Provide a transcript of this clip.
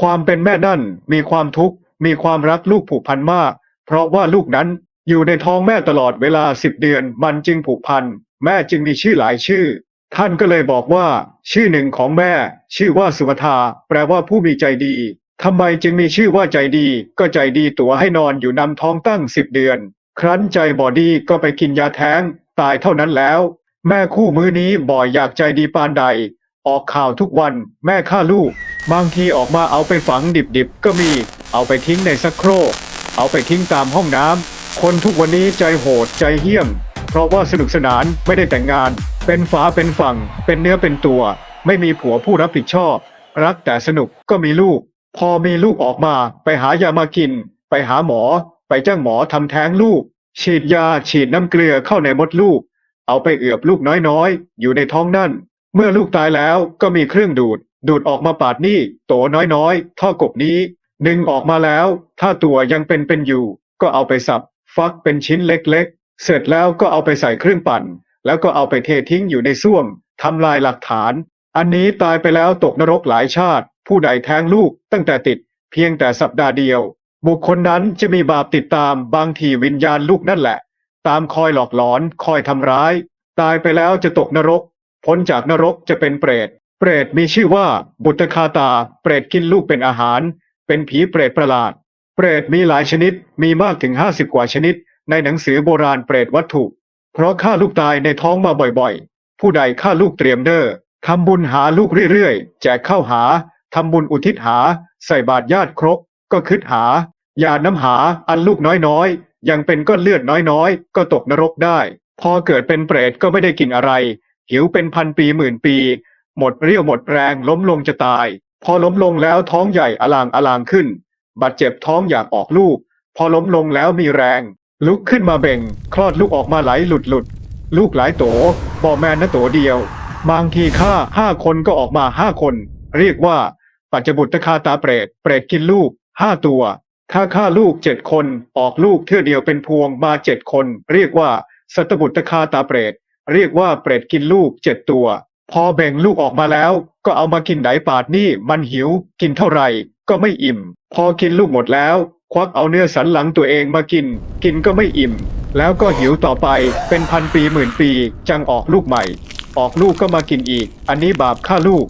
ความเป็นแม่นั่นมีความทุกข์ มีความรักลูกผูกพันมาก เพราะว่าลูกนั้นอยู่ในท้องแม่ตลอดเวลาสิบเดือนมันจึงผูกพัน แม่จึงมีชื่อหลายชื่อ ท่านก็เลยบอกว่า ชื่อหนึ่งของแม่ ชื่อว่าสุวทาแปลว่าผู้มีใจดีทำไมจึงมีชื่อว่าใจดี ก็ใจดีตัวให้นอนอยู่นำท้องตั้งสิบเดือน ครั้นใจบอดีก็ไปกินยาแท้ง ตายเท่านั้นแล้ว แม่คู่มือนี้บ่อยอยากใจดีปานใด ออกข่าวทุกวัน แม่ฆ่าลูก บางทีออกมาเอาไปฝังดิบๆ ก็มี เอาไปทิ้งในซักโครก เอาไปทิ้งตามห้องน้ำ คนทุกวันนี้ใจโหดใจเหี้ยม เพราะว่าสนุกสนานไม่ได้แต่งงาน เป็นฝาเป็นฝั่ง เป็นเนื้อเป็นตัว ไม่มีผัวผู้รับผิดชอบ รักแต่สนุกก็มีลูก พอมีลูกออกมา ไปหายามากิน ไปหาหมอ ไปจ้างหมอทำแท้งลูก ฉีดยาฉีดน้ำเกลือเข้าในมดลูก เอาไปเอือบลูกน้อยๆ อยู่ในท้องนั่น เมื่อลูกตายแล้วก็มีเครื่องดูด ดูดออกมาปาดนี่โตน้อยๆท่อกบนี้ดึงออกมาแล้ว ถ้าตัวยังเป็นเป็นอยู่ ก็เอาไปสับ ฟักเป็นชิ้นเล็กๆ เสร็จแล้วก็เอาไปใส่เครื่องปั่น แล้วก็เอาไปเททิ้งอยู่ในส้วมทำลายหลักฐาน อันนี้ตายไปแล้วตกนรกหลายชาติ ผู้ใดแท้งลูกตั้งแต่ติด เพียงแต่สัปดาห์เดียว บุคคลนั้นจะมีบาปติดตามบางทีวิญญาณลูกนั่นแหละ ตามคอยหลอกหลอน คอยทำร้าย ตายไปแล้วจะตกนรก พ้นจากนรกจะเป็นเปรต เปรตมีชื่อว่า บุตรคาตา เปรตกินลูกเป็นอาหาร เป็นผีเปรตประหลาด เปรตมีหลายชนิด มีมากถึงห้าสิบกว่าชนิด ในหนังสือโบราณเปรตวัตถุ เพราะฆ่าลูกตายในท้องมาบ่อยๆ ผู้ใดฆ่าลูกเตรียมเด้อทำบุญหาลูกเรื่อยๆ แจกข้าวหา ทำบุญอุทิศหา ใส่บาตรญาติครบก็คิดหา ยาน้ำหา อันลูกน้อยๆ ยังเป็นก้อนเลือดน้อยๆ ก็ตกนรกได้ พอเกิดเป็นเปรตก็ไม่ได้กินอะไร หิวเป็นพันปีหมื่นปี หมดเรี่ยวหมดแรงล้มลงจะตาย พอล้มลงแล้วท้องใหญ่อลางอลางขึ้น บาดเจ็บท้องอยากออกลูก พอล้มลงแล้วมีแรง ลุกขึ้นมาเบ่ง คลอดลูกออกมาไหลหลุดหลุด ลูกหลายโตบอแมนนะโตเดียว บางทีฆ่าห้าคนก็ออกมาห้าคน เรียกว่า ปัจจบุตรคาตาเปรตเปรตกินลูกห้าตัวถ้าฆ่าลูกเจ็ดคนออกลูกเท่าเดียวเป็นพวงมาเจ็ดคน เรียกว่า สัตบุตรคาตาเปรตเรียกว่าเปรตกินลูกเจ็ดตัว พอแบ่งลูกออกมาแล้ว ก็เอามากินไหนปาดนี่มันหิว กินเท่าไหร่ ก็ไม่อิ่ม พอกินลูกหมดแล้ว ควักเอาเนื้อสันหลังตัวเองมากิน กินก็ไม่อิ่ม แล้วก็หิวต่อไปเป็นพันปีหมื่นปี จังออกลูกใหม่ ออกลูกก็มากินอีก อันนี้บาปฆ่าลูก